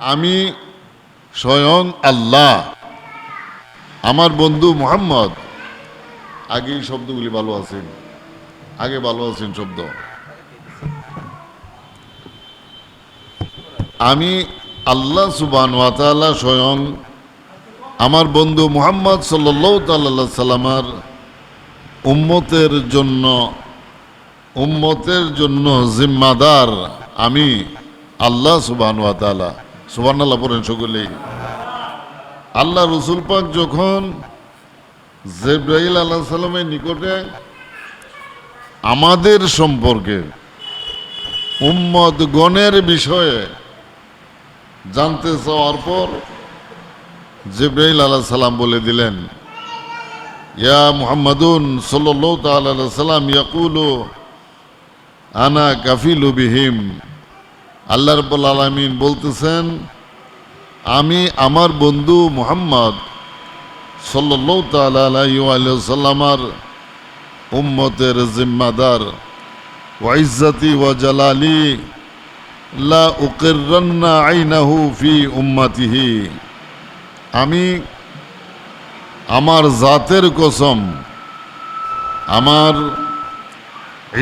আমি স্বয়ং আল্লাহ। আমার বন্ধু মোহাম্মদ। আগে শব্দগুলি ভালো আছেন। আগে ভালো আছেন শব্দ। আমি আল্লাহ সুবান ওয়াতালা স্বয়ং আমার বন্ধু মোহাম্মদ সাল্লাহ সাল্লামার উম্মতের জন্য উম্মতের জন্য জিম্মাদার আমি আল্লাহ সুবান ওয়াতালা সুবান আল্লাহ পড়েন সকলেই। আল্লাহ রসুল পাক যখন জেব্রাহিল আল্লাহ সাল্লামের নিকটে আমাদের সম্পর্কে উম্মত গণের বিষয়ে জানতে চাওয়ার পর জিব্রাইল আলাহ সাল্লাম বলে দিলেন, ইয়া মুহাম্মাদুন সাল্লাল্লাহু তাআলা আলাইহি সাল্লাম ইয়াকুলু আনা কাফিলু বিহিম। আল্লাহ রাব্বুল আলামিন বলতেছেন, আমি আমার বন্ধু মুহাম্মদ ওয়া সাল্লামার উম্মতের জিম্মাদার। ওয়া ইজ্জতি ওয়া জালালি, লা উকিররান্না আইনাহু ফি উম্মাতিহি। আমি আমার জাতের কসম, আমার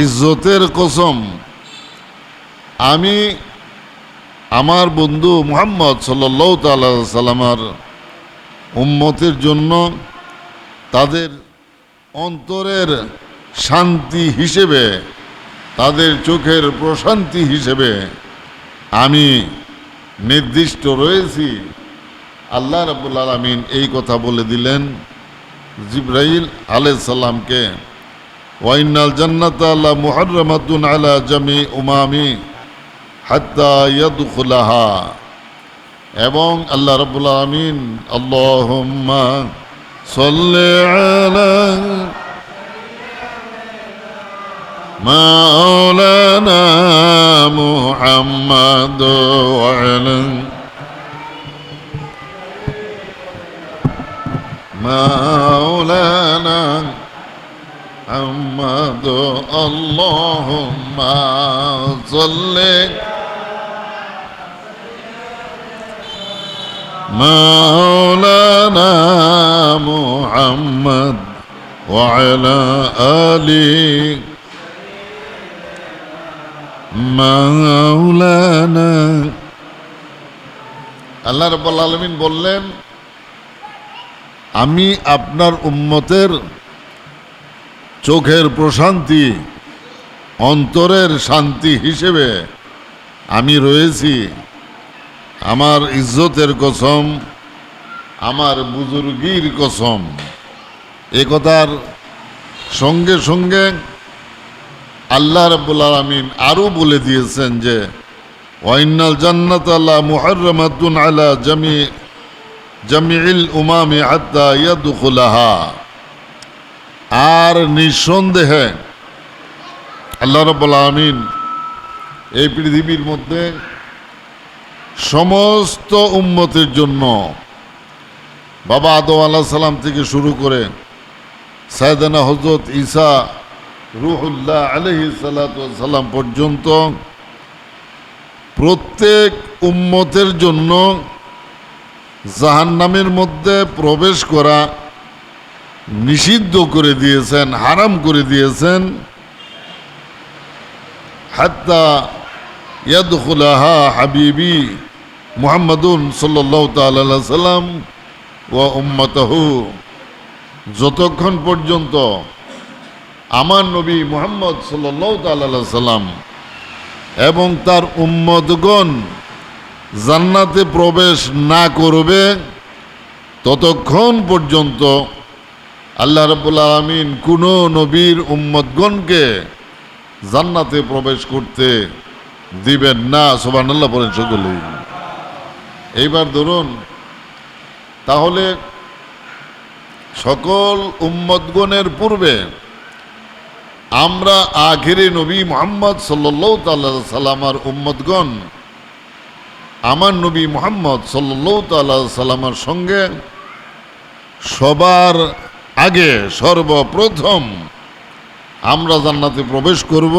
ইজ্জতের কসম, আমি আমার বন্ধু মুহাম্মদ সাল্লাহ সাল্লামার উম্মতের জন্য তাদের অন্তরের শান্তি হিসেবে, তাদের চোখের প্রশান্তি হিসেবে আমি নির্দিষ্ট রয়েছি। আল্লাহ রাবুল আলমিন এই কথা বলে দিলেন জিব্রাইল আলাইসাল্লামকে ওয়াইনাল জান্নাত আল্লাহ মুহরমাতুন আলা জামি উমামি। হাত্তা ইয়াদখুলাহা এবং আল্লাহ রাবুল আলমিন আল্লাহুম্মা সাল্লি আলা مولانا محمد وعلى مولانا محمد اللهم صل مولانا محمد وعلى آله মাওলানা আল্লাহ রব্বুল আলমিন বললেন আমি আপনার উম্মতের চোখের প্রশান্তি অন্তরের শান্তি হিসেবে আমি রয়েছি আমার ইজ্জতের কসম, আমার বুজুর্গির কসম। এ কথার সঙ্গে সঙ্গে আল্লাহ রব্বুল আলমিন আরও বলে দিয়েছেন যে ওয়াইনাল জান্নাত আল্লাহ মুহরমাতুন আলা জামি জামিল উমামি আত্মা ইয়াদুখুলাহা। আর নিঃসন্দেহে আল্লাহ রব্বুল আলমিন এই পৃথিবীর মধ্যে সমস্ত উম্মতের জন্য বাবা আদম আল্লাহ সাল্লাম থেকে শুরু করে সায়দানা হজরত ঈসা রুহুল্লাহ আলহি সাল্লাম পর্যন্ত প্রত্যেক উম্মতের জন্য জাহান্নামের মধ্যে প্রবেশ করা নিষিদ্ধ করে দিয়েছেন, হারাম করে দিয়েছেন। হাত্তা ইয়াদুলাহা হাবিবি মুহাম্মাদুন সাল্লাম ও উম্মতহু। যতক্ষণ পর্যন্ত আমার নবী মোহাম্মদ সাল্লাহ সাল্লাম এবং তার উম্মদগণ জান্নাতে প্রবেশ না করবে, ততক্ষণ পর্যন্ত আল্লাহ রব্বুল আলমিন কোনো নবীর উম্মদগণকে জান্নাতে প্রবেশ করতে দিবেন না। সোবান আল্লাহ বলেন সকলে এইবার ধরুন, তাহলে সকল উম্মদগণের পূর্বে আমরা আখেরে নবী মোহাম্মদ সাল্লামার উম্মদগণ আমার নবী মোহাম্মদ সাল্লামার সঙ্গে সবার আগে সর্বপ্রথম আমরা জান্নাতে প্রবেশ করব।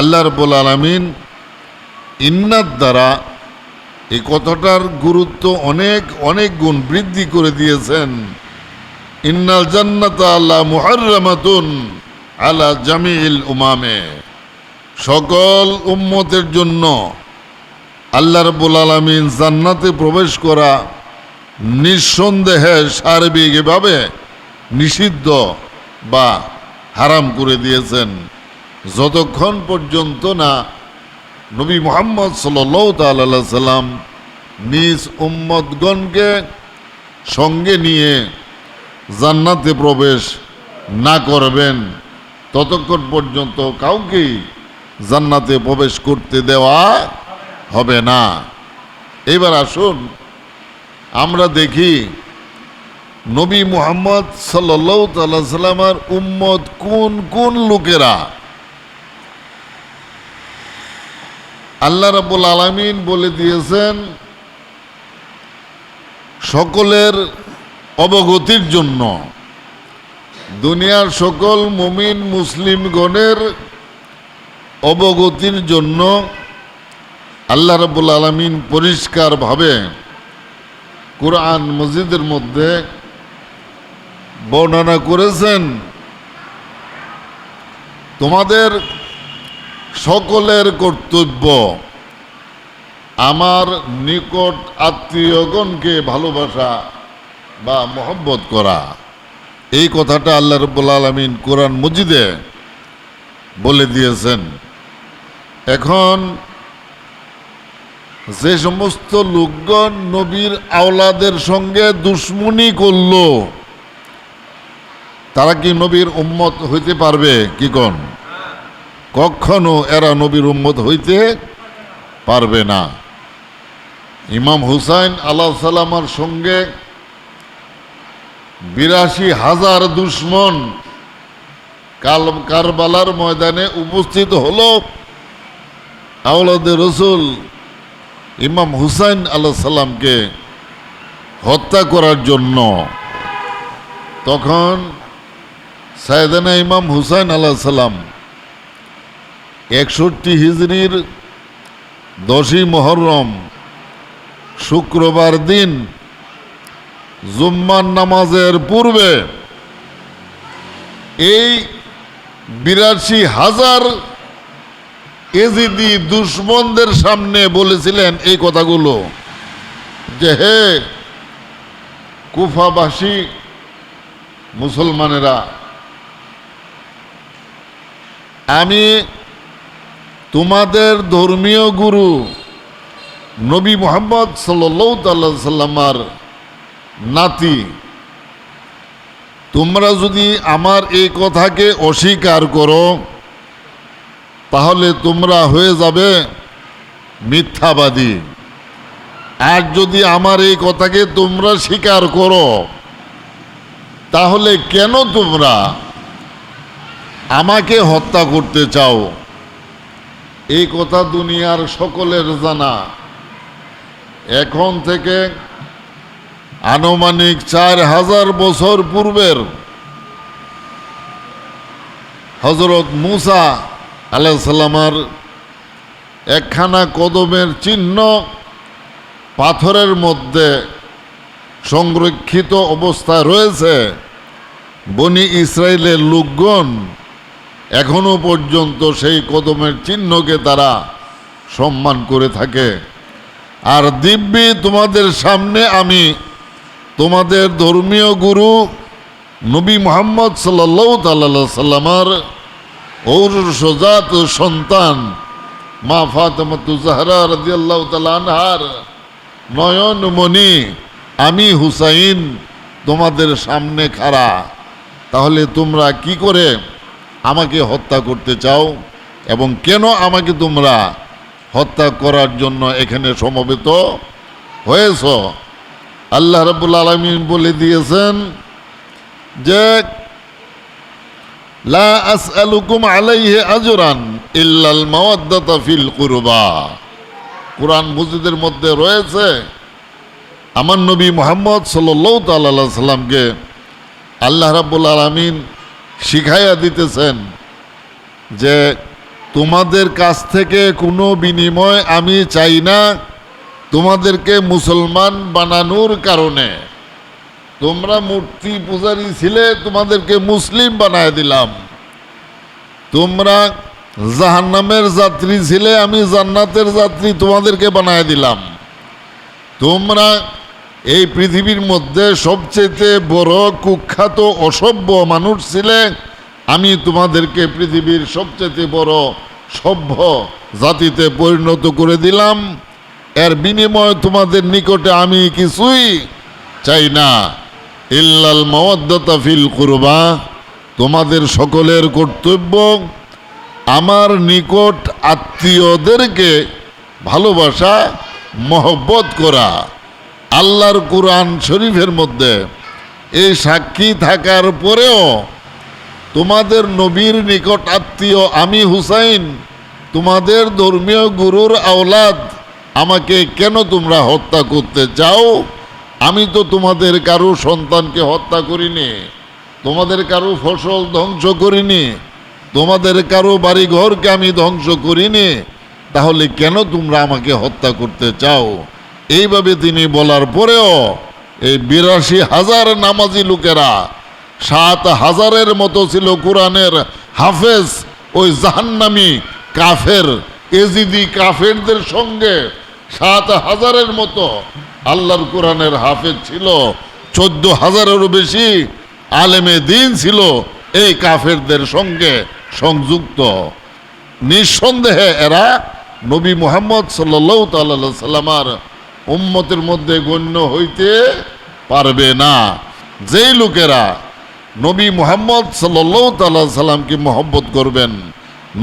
আল্লাহ রব্বুল আলমিন ইন্নার দ্বারা এই কথাটার গুরুত্ব অনেক অনেক গুণ বৃদ্ধি করে দিয়েছেন। ইন্নাল জান্নাত আল্লাহ মুহাররামাতুন আলা জামিল উমামে। সকল উম্মতের জন্য আল্লাহ রব্বুল আলমিন জান্নাতে প্রবেশ করা নিঃসন্দেহে সার্বিকভাবে নিষিদ্ধ বা হারাম করে দিয়েছেন। যতক্ষণ পর্যন্ত না নবী মোহাম্মদ সাল্লাহ সাল্লাম নিজ উম্মদগণকে সঙ্গে নিয়ে জান্নাতে প্রবেশ না করবেন, ততক্ষণ পর্যন্ত কাউকেই জান্নাতে প্রবেশ করতে দেওয়া হবে না। এবার আসুন, আমরা দেখি নবী মুহাম্মদ সাল্লাহ সাল্লামার উম্মত কোন কোন লোকেরা? আল্লাহ রাবুল আলমিন বলে দিয়েছেন, সকলের অবগতির জন্য। দুনিয়ার সকল মুমিন মুসলিমগণের অবগতির জন্য আল্লাহ রাবুল আলমিন পরিষ্কারভাবে কোরআন মসজিদের মধ্যে বর্ণনা করেছেন, তোমাদের সকলের কর্তব্য। আমার নিকট আত্মীয়গণকে ভালোবাসা বা মহব্বত করা। এই কথাটা আল্লাহ রব্বুল আলমিন কোরআন মজিদে বলে দিয়েছেন। এখন যে সমস্ত লোকগণ নবীর আওলাদের সঙ্গে দুশ্মনী করল, তারা কি নবীর উম্মত হইতে পারবে? কি কন? কখনো এরা নবীর উম্মত হইতে পারবে না। ইমাম হুসাইন আল্লাহ সাল্লামার সঙ্গে বিরাশি হাজার দুশ্মন কাল কারবালার ময়দানে উপস্থিত হলো। আওলাদের রসুল ইমাম হুসাইন আল্লাহ সাল্লামকে হত্যা করার জন্য। তখন সায়দানা ইমাম হুসাইন আল্লাহ সাল্লাম একষট্টি হিজড়ির দশই মহরম, শুক্রবার দিন, জুম্মার নামাজের পূর্বে এই বিরাশি হাজার এজিদি দুশ্মনদের সামনে বলেছিলেন এই কথাগুলো যে, হে কুফাবাসী মুসলমানেরা, আমি তোমাদের ধর্মীয় গুরু নবী মোহাম্মদ সাল্লাহ সাল্লামার নাতি। তোমরা যদি আমার এই কথাকে অস্বীকার করো, তাহলে তোমরা হয়ে যাবে মিথ্যাবাদী। আর যদি আমার এই কথাকে তোমরা স্বীকার করো, তাহলে কেন তোমরা আমাকে হত্যা করতে চাও? এই কথা দুনিয়ার সকলের জানা। এখন থেকে আনুমানিক চার হাজার বছর পূর্বের হজরত মুসা আলাইসাল্লামার একখানা কদমের চিহ্ন পাথরের মধ্যে সংরক্ষিত অবস্থায় রয়েছে। বনি ইসরায়েলের লোকগণ এখনও পর্যন্ত সেই কদমের চিহ্নকে তারা সম্মান করে থাকে। আর দিব্যি, তোমাদের সামনে আমি তোমাদের ধর্মীয় গুরু নবী মোহাম্মদ সাল্লাহ তাল্লা সাল্লামার ঔরসজাত সন্তান মা ফাতেমাতু জাহরা আনহার নয়নমণি আমি হুসাইন, তোমাদের সামনে খাড়া। তাহলে তোমরা কি করে আমাকে হত্যা করতে চাও এবং কেন আমাকে তোমরা হত্যা করার জন্য এখানে সমবেত হয়েছ? আল্লাহ রাব্বুল আলামিন বলে দিয়েছেন যে, লা আসআলুকুম আলাইহি আজরান ইল্লাল মাওয়াদ্দাতা ফিল কুরবা। কোরআন মসজিদের মধ্যে রয়েছে। আমার নবী মোহাম্মদ সাল্লাল্লাহু তাআলা সাল্লামকে আল্লাহ রাবুল আলামিন শিখাইয়া দিতেছেন যে তোমাদের কাছ থেকে কোনো বিনিময় আমি চাই না, তোমাদেরকে মুসলমান বানানোর কারণে। তোমরা মূর্তি পূজারী ছিলে, তোমাদেরকে মুসলিম বানায় দিলাম। তোমরা জাহান্নামের যাত্রী ছিলে, আমি জান্নাতের যাত্রী তোমাদেরকে বানায় দিলাম। তোমরা এই পৃথিবীর মধ্যে সবচেয়ে বড় কুখ্যাত অসভ্য মানুষ ছিলে আমি তোমাদেরকে পৃথিবীর সবচেয়ে বড় সভ্য জাতিতে পরিণত করে দিলাম। এর বিনিময়ে তোমাদের নিকটে আমি কিছুই চাই না। ইল্লাল মওয়াদ্দাতা ফিল কুরবা, তোমাদের সকলের কর্তব্য। আমার নিকট আত্মীয়দেরকে ভালোবাসা, মহব্বত করা। আল্লাহর কোরআন শরীফের মধ্যে এই সাক্ষী থাকার পরেও তোমাদের নবীর নিকট আত্মীয় আমি হুসাইন, তোমাদের ধর্মীয় গুরুর আওলাদ, আমাকে কেন তোমরা হত্যা করতে চাও? আমি তো তোমাদের কারও সন্তানকে হত্যা করিনি, তোমাদের কারও ফসল ধ্বংস করিনি, তোমাদের কারও বাড়িঘরকে আমি ধ্বংস করিনি, তাহলে কেন তোমরা আমাকে হত্যা করতে চাও? এইভাবে তিনি বলার পরেও এই বিরাশি হাজার নামাজি লোকেরা, সাত হাজারের মতো ছিল কোরআনের হাফেজ, ওই জাহান্নামি কাফের, এজিদি কাফেরদের সঙ্গে সাত হাজারের মতো আল্লাহর কোরআনের হাফেজ ছিল, চোদ্দ হাজারেরও বেশি আলেমে দিন ছিল এই কাফেরদের সঙ্গে সংযুক্ত। নিঃসন্দেহে এরা নবী মোহাম্মদ সাল্লাহ তাল্লা সাল্লামার উম্মতের মধ্যে গণ্য হইতে পারবে না। যেই লোকেরা নবী মোহাম্মদ সাল্লাহ তাল্লাহ সাল্লামকে মহব্বত করবেন,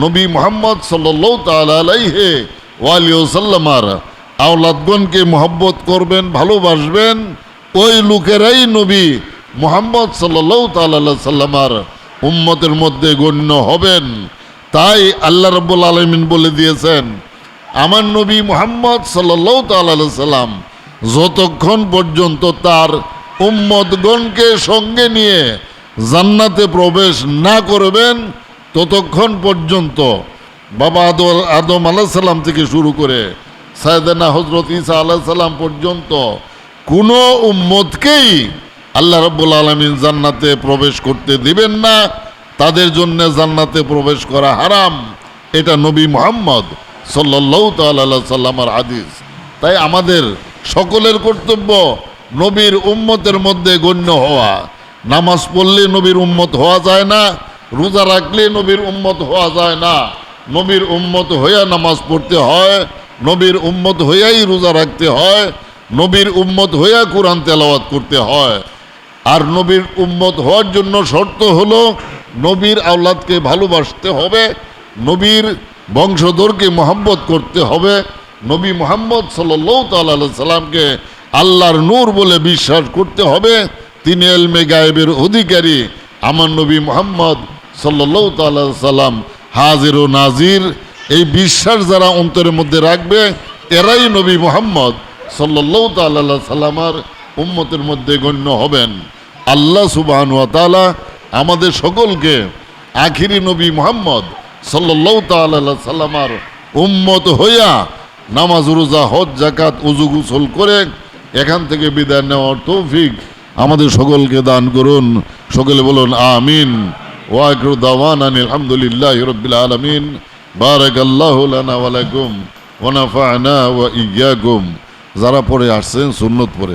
নবী মোহাম্মদ সাল্লাহ তালাহে ওয়ালিউসাল্লামার আওলাদগণকে মহব্বত করবেন, ভালোবাসবেন, ওই লোকেরাই নবী মোহাম্মদ সাল্লাহ তাল্লাহ সাল্লামার উম্মতের মধ্যে গণ্য হবেন। তাই আল্লাহ রব্বুল আলমিন বলে দিয়েছেন আমার নবী মোহাম্মদ সাল্লাহ তাল্লাহ সাল্লাম যতক্ষণ পর্যন্ত তার উম্মতগণকে সঙ্গে নিয়ে জান্নাতে প্রবেশ না করবেন, ততক্ষণ পর্যন্ত বাবা আদম আদম আলাহ সাল্লাম থেকে শুরু করে সায়দানা হজরত ইসা আলাহ সাল্লাম পর্যন্ত কোনো উম্মতকেই আল্লাহ রব্বুল আলমিন জান্নাতে প্রবেশ করতে দিবেন না। তাদের জন্য জান্নাতে প্রবেশ করা হারাম। এটা নবী মোহাম্মদ সাল্লামার হাদিস। তাই আমাদের সকলের কর্তব্য নবীর উম্মতের মধ্যে গণ্য হওয়া। নামাজ পড়লে নবীর উম্মত হওয়া যায় না, রোজা রাখলে নবীর উম্মত হওয়া যায় না। নবীর উম্মত হইয়া নামাজ পড়তে হয়, নবীর উম্মত হইয়াই রোজা রাখতে হয়, নবীর উম্মত হইয়া কোরআন তেলাওয়াত করতে হয়। আর নবীর উম্মত হওয়ার জন্য শর্ত হলো, নবীর আওলাদকে ভালোবাসতে হবে, নবীর বংশধরকে মহব্বত করতে হবে। নবী মোহাম্মদ সাল্লাহ তাল্লা সাল্লামকে আল্লাহর নূর বলে বিশ্বাস করতে হবে। তিনি এলমে গায়েবের অধিকারী। আমার নবী মোহাম্মদ সাল্লাহ তাল্লা সাল্লাম হাজির ও নাজির। এই বিশ্বাস যারা অন্তরের মধ্যে রাখবে, এরাই নবী মোহাম্মদ সাল্লাহ তাল্লা সাল্লামার উম্মতের মধ্যে গণ্য হবেন। আল্লাহ সুবাহান তালা আমাদের সকলকে আখিরি নবী মোহাম্মদ সাল্লাহ সাল্লামার উম্মত হইয়া নামাজ, রোজা, হজ জাকাত উজু গুসল করে এখান থেকে বিদায় নেওয়ার তৌফিক আমাদের সকলকে দান করুন। সকলে বলুন, আমিন। ওয়াকরু দাওয়ান আলহামদুলিল্লাহ রবিল আলমিন। বারাক আল্লাহ ওয়ালাইকুম ওনাফানা ওয়া ইয়াকুম। যারা পড়ে আসছেন সুন্নত পড়ে।